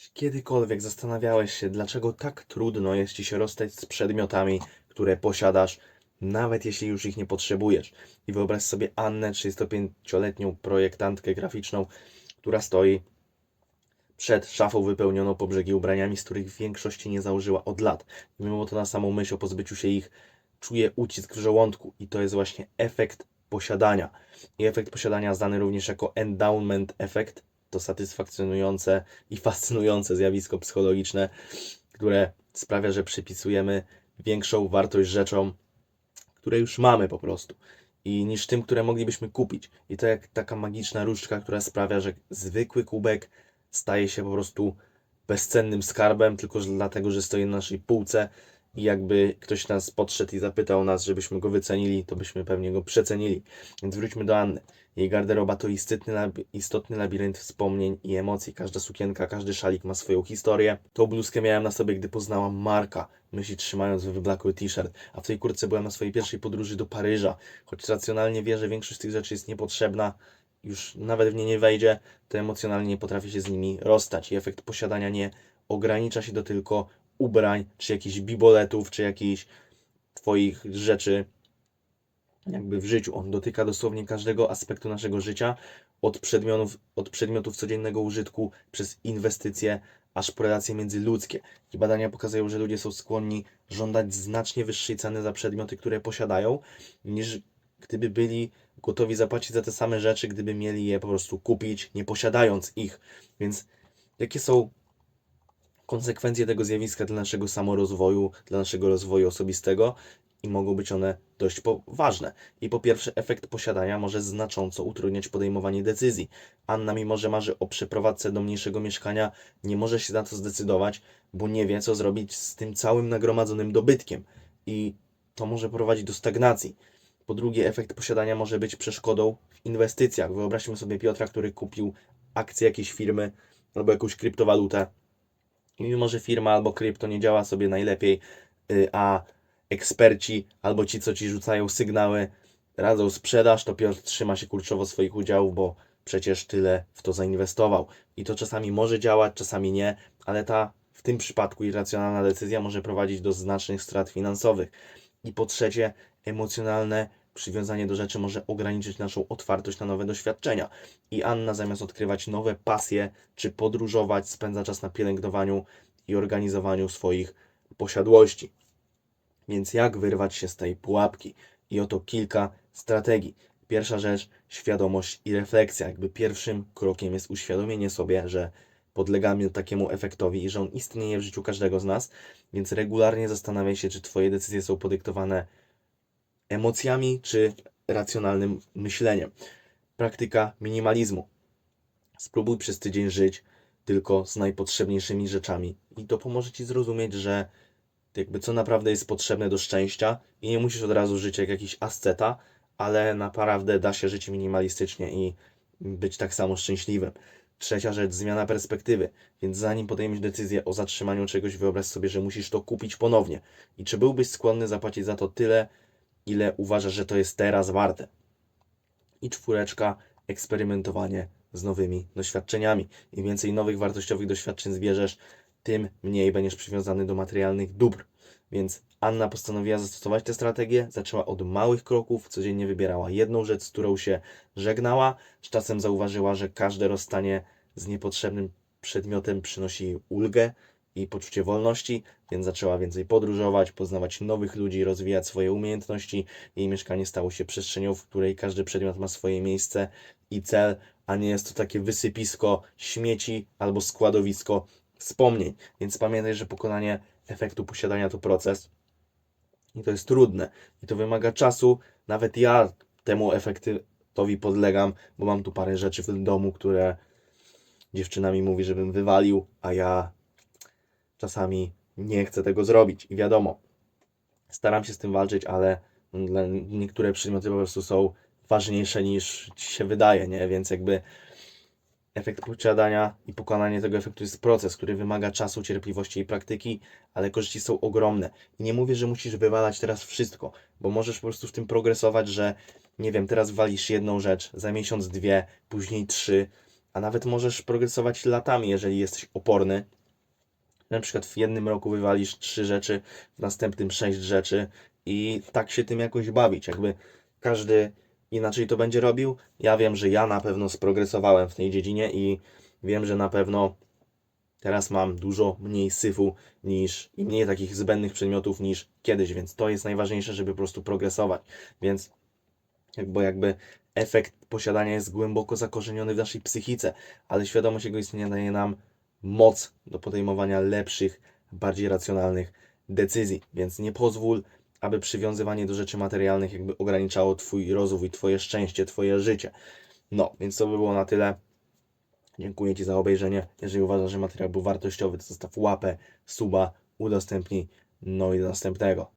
Czy kiedykolwiek zastanawiałeś się, dlaczego tak trudno jest ci się rozstać z przedmiotami, które posiadasz, nawet jeśli już ich nie potrzebujesz? I wyobraź sobie Annę, 35-letnią projektantkę graficzną, która stoi przed szafą wypełnioną po brzegi ubraniami, z których w większości nie założyła od lat. I mimo to na samą myśl o pozbyciu się ich czuje ucisk w żołądku. I to jest właśnie efekt posiadania. I efekt posiadania znany również jako endowment effect, to satysfakcjonujące i fascynujące zjawisko psychologiczne, które sprawia, że przypisujemy większą wartość rzeczom, które już mamy po prostu. I niż tym, które moglibyśmy kupić. I to jak taka magiczna różdżka, która sprawia, że zwykły kubek staje się po prostu bezcennym skarbem, tylko dlatego, że stoi na naszej półce i jakby ktoś nas podszedł i zapytał nas, żebyśmy go wycenili, to byśmy pewnie go przecenili. Więc wróćmy do Anny. Jej garderoba to istotny, lab- istotny labirynt wspomnień i emocji. Każda sukienka, każdy szalik ma swoją historię. Tą bluzkę miałem na sobie, gdy poznałam Marka, myśli trzymając wyblakły t-shirt, a w tej kurtce byłem na swojej pierwszej podróży do Paryża. Choć racjonalnie wierzę, większość z tych rzeczy jest niepotrzebna, już nawet w nie nie wejdzie, to emocjonalnie nie potrafię się z nimi rozstać. I efekt posiadania nie ogranicza się do tylko ubrań, czy jakichś biboletów, czy jakichś Twoich rzeczy jakby w życiu. On dotyka dosłownie każdego aspektu naszego życia, od przedmiotów, od przedmiotów codziennego użytku, przez inwestycje, aż po relacje międzyludzkie. I badania pokazują, że ludzie są skłonni żądać znacznie wyższej ceny za przedmioty, które posiadają, niż gdyby byli gotowi zapłacić za te same rzeczy, gdyby mieli je po prostu kupić, nie posiadając ich. Więc jakie są konsekwencje tego zjawiska dla naszego samorozwoju, dla naszego rozwoju osobistego i mogą być one dość poważne. I po pierwsze, efekt posiadania może znacząco utrudniać podejmowanie decyzji. Anna, mimo że marzy o przeprowadzce do mniejszego mieszkania, nie może się na to zdecydować, bo nie wie, co zrobić z tym całym nagromadzonym dobytkiem. I to może prowadzić do stagnacji. Po drugie, efekt posiadania może być przeszkodą w inwestycjach. Wyobraźmy sobie Piotra, który kupił akcje jakiejś firmy albo jakąś kryptowalutę. Mimo, że firma albo krypto nie działa sobie najlepiej, y, a eksperci albo ci, co ci rzucają sygnały, radzą sprzedaż, to Piotr trzyma się kurczowo swoich udziałów, bo przecież tyle w to zainwestował. I to czasami może działać, czasami nie, ale ta w tym przypadku irracjonalna decyzja może prowadzić do znacznych strat finansowych. I po trzecie, emocjonalne przywiązanie do rzeczy może ograniczyć naszą otwartość na nowe doświadczenia. I Anna zamiast odkrywać nowe pasje czy podróżować, spędza czas na pielęgnowaniu i organizowaniu swoich posiadłości. Więc jak wyrwać się z tej pułapki? I oto kilka strategii. Pierwsza rzecz, świadomość i refleksja. Jakby pierwszym krokiem jest uświadomienie sobie, że podlegamy takiemu efektowi i że on istnieje w życiu każdego z nas, więc regularnie zastanawiaj się, czy Twoje decyzje są podyktowane emocjami czy racjonalnym myśleniem. Praktyka minimalizmu. Spróbuj przez tydzień żyć tylko z najpotrzebniejszymi rzeczami i to pomoże Ci zrozumieć, że jakby co naprawdę jest potrzebne do szczęścia i nie musisz od razu żyć jak jakiś asceta, ale naprawdę da się żyć minimalistycznie i być tak samo szczęśliwym. Trzecia rzecz, zmiana perspektywy. Więc zanim podejmiesz decyzję o zatrzymaniu czegoś, wyobraź sobie, że musisz to kupić ponownie. I czy byłbyś skłonny zapłacić za to tyle, ile uważasz, że to jest teraz warte? I czwóreczka, eksperymentowanie z nowymi doświadczeniami. Im więcej nowych wartościowych doświadczeń zbierzesz, tym mniej będziesz przywiązany do materialnych dóbr. Więc Anna postanowiła zastosować tę strategię, zaczęła od małych kroków, codziennie wybierała jedną rzecz, z którą się żegnała. Z czasem zauważyła, że każde rozstanie z niepotrzebnym przedmiotem przynosi jej ulgę i poczucie wolności, więc zaczęła więcej podróżować, poznawać nowych ludzi, rozwijać swoje umiejętności. Jej mieszkanie stało się przestrzenią, w której każdy przedmiot ma swoje miejsce i cel, a nie jest to takie wysypisko śmieci albo składowisko wspomnień. Więc pamiętaj, że pokonanie efektu posiadania to proces i to jest trudne i to wymaga czasu. Nawet ja temu efektowi podlegam, bo mam tu parę rzeczy w domu, które dziewczyna mi mówi, żebym wywalił, a ja czasami nie chcę tego zrobić. I wiadomo, staram się z tym walczyć, ale niektóre przedmioty po prostu są ważniejsze niż ci się wydaje, nie? Więc jakby efekt posiadania i pokonanie tego efektu jest proces, który wymaga czasu, cierpliwości i praktyki, ale korzyści są ogromne. I nie mówię, że musisz wywalać teraz wszystko, bo możesz po prostu w tym progresować, że nie wiem, teraz walisz jedną rzecz, za miesiąc dwie, później trzy a nawet możesz progresować latami, jeżeli jesteś oporny. Na przykład w jednym roku wywalisz trzy rzeczy, w następnym sześć rzeczy i tak się tym jakoś bawić. Jakby każdy inaczej to będzie robił. Ja wiem, że ja na pewno sprogresowałem w tej dziedzinie i wiem, że na pewno teraz mam dużo mniej syfu niż i mniej takich zbędnych przedmiotów niż kiedyś, więc to jest najważniejsze, żeby po prostu progresować. Więc jakby, jakby efekt posiadania jest głęboko zakorzeniony w naszej psychice, ale świadomość jego istnienia daje nam moc do podejmowania lepszych, bardziej racjonalnych decyzji. Więc nie pozwól, aby przywiązywanie do rzeczy materialnych jakby ograniczało Twój rozwój, Twoje szczęście, Twoje życie. No, więc to by było na tyle. Dziękuję Ci za obejrzenie. Jeżeli uważasz, że materiał był wartościowy, to zostaw łapę, suba, udostępnij. No i do następnego.